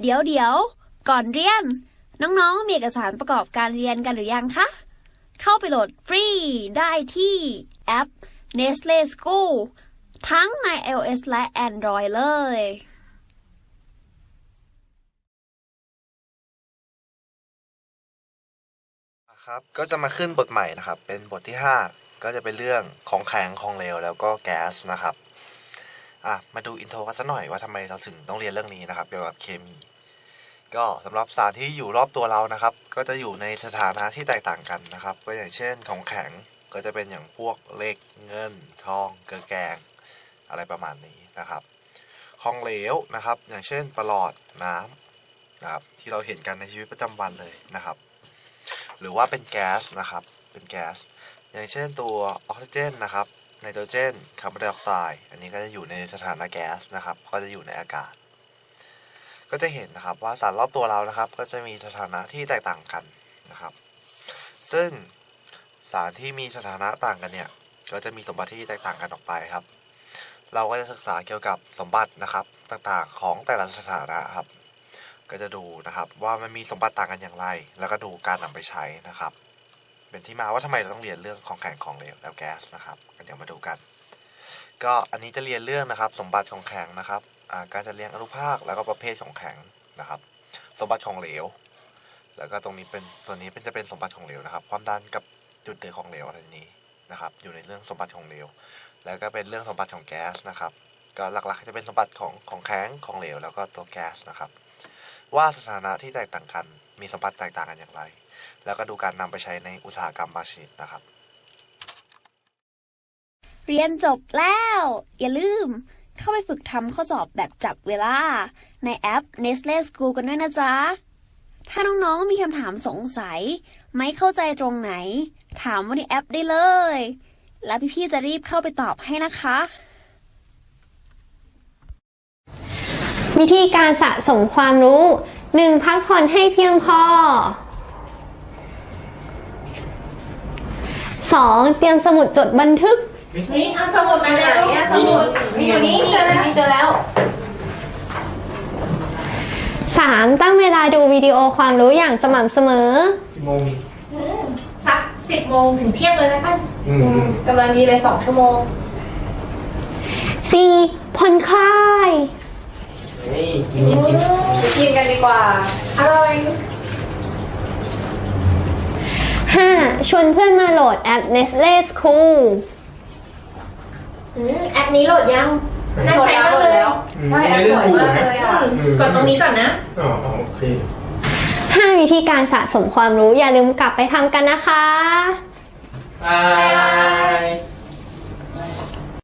เดี๋ยวเดี๋ยวก่อนเรียน น้องๆ มีเอกสารประกอบการเรียนกันหรือยังคะ เข้าไปโหลดฟรีได้ที่แอป Nestle School ทั้งใน iOS และ Android เลยครับก็จะมาขึ้นบทใหม่นะครับ เป็นบทที่ 5 ก็จะเป็นเรื่องของแข็งของเหลวแล้วก็แก๊สนะครับ อะมาดูอินโทรกันสักหน่อยว่าทำไมเราถึงต้องเรียนเรื่องนี้นะครับเกี่ยวกับเคมี ก็สำหรับสารที่อยู่รอบตัวเรานะครับ ก็จะอยู่ในสถานะที่แตกต่างกันนะครับ ก็อย่างเช่นของแข็งก็จะเป็นอย่างพวกเหล็กเงิน ทอง เกลือแกง อะไรประมาณนี้นะครับ ของเหลวนะครับ อย่างเช่นประหลอดน้ำนะครับที่เราเห็นกันในชีวิตประจำวันเลยนะครับ หรือว่าเป็นแก๊สนะครับเป็นแก๊สอย่างเช่นตัวออกซิเจนนะครับ ไนโตรเจนคาร์บอนไดออกไซด์อันนี้ก็จะอยู่ในสถานะแก๊สนะครับ ก็จะอยู่ในอากาศ ก็จะเห็นนะครับว่าสารรอบตัวเรานะครับ ก็จะมีสถานะที่แตกต่างกันนะครับ ซึ่งสารที่มีสถานะต่างกันเนี่ย ก็จะมีสมบัติที่แตกต่างกันออกไปครับ เราก็จะศึกษาเกี่ยวกับสมบัตินะครับต่างๆของแต่ละสถานะครับ ก็จะดูนะครับว่ามันมีสมบัติต่างกันอย่างไร แล้วก็ดูการนำไปใช้นะครับ เป็นที่มาว่าทำไมเราต้องเรียนเรื่องของแข็งของเหลวแล้วแก๊สนะครับก็เดี๋ยวมาดูกัน ก็อันนี้จะเรียนเรื่องนะครับ สมบัติของแข็งนะครับการจะเรียงอนุภาคแล้วก็ประเภทของแข็งนะครับ สมบัติของเหลว แล้วก็ตรงนี้เป็นส่วนนี้เป็นจะเป็นสมบัติของเหลวนะครับ ความดันกับจุดเดือดของเหลวอะไรนี้นะครับ อยู่ในเรื่องสมบัติของเหลว แล้วก็เป็นเรื่องสมบัติของแก๊สนะครับ ก็หลักๆจะเป็นสมบัติของของแข็งของเหลว แล้วก็ตัวแก๊สนะครับ ว่าสถานะที่แตกต่างกันมีสมบัติแตกต่างกันอย่างไร แล้วก็ดูการนำไปใช้ในอุตสาหกรรมบางชนิดนะครับ เรียนจบแล้ว อย่าลืม เข้าไปฝึกทำข้อสอบแบบจับเวลา ในแอป Nestle School กันด้วยนะจ๊ะ ถ้าน้องๆมีคำถามสงสัย ไม่เข้าใจตรงไหน ถามว่าในแอปได้เลย แล้วพี่ๆจะรีบเข้าไปตอบให้นะคะวิธีการสะสมความรู้ 1. พักผ่อนให้เพียงพอ 2. เตรียมสมุดจดบันทึก นี่เอาสมุดมาไหนอะสมุดมีอยู่นี่เจอแล้วเจอแล้ว 3. ตั้งเวลาดูวิดีโอความรู้อย่างสม่ำเสมอ กี่โมงนี่สักสิบโมงถึงเที่ยงเลยไหมป้าอืมกำลังดีเลยสองชั่วโมง 4. ผ่อนคลาย เฮ้ยกินกินกินไปกินกันดีกว่า อร่อย ชวนเพื่อนมาโหลดแอป Nestle School อืมแอปนี้โหลดยังน่าใช้มากเลย ใช่แอปสวยมากเลยอะกดตรงนี้ก่อนนะ อ๋ออ๋อโอเค 5. วิธีการสะสมความรู้อย่าลืมกลับไปทำกันนะคะ บาย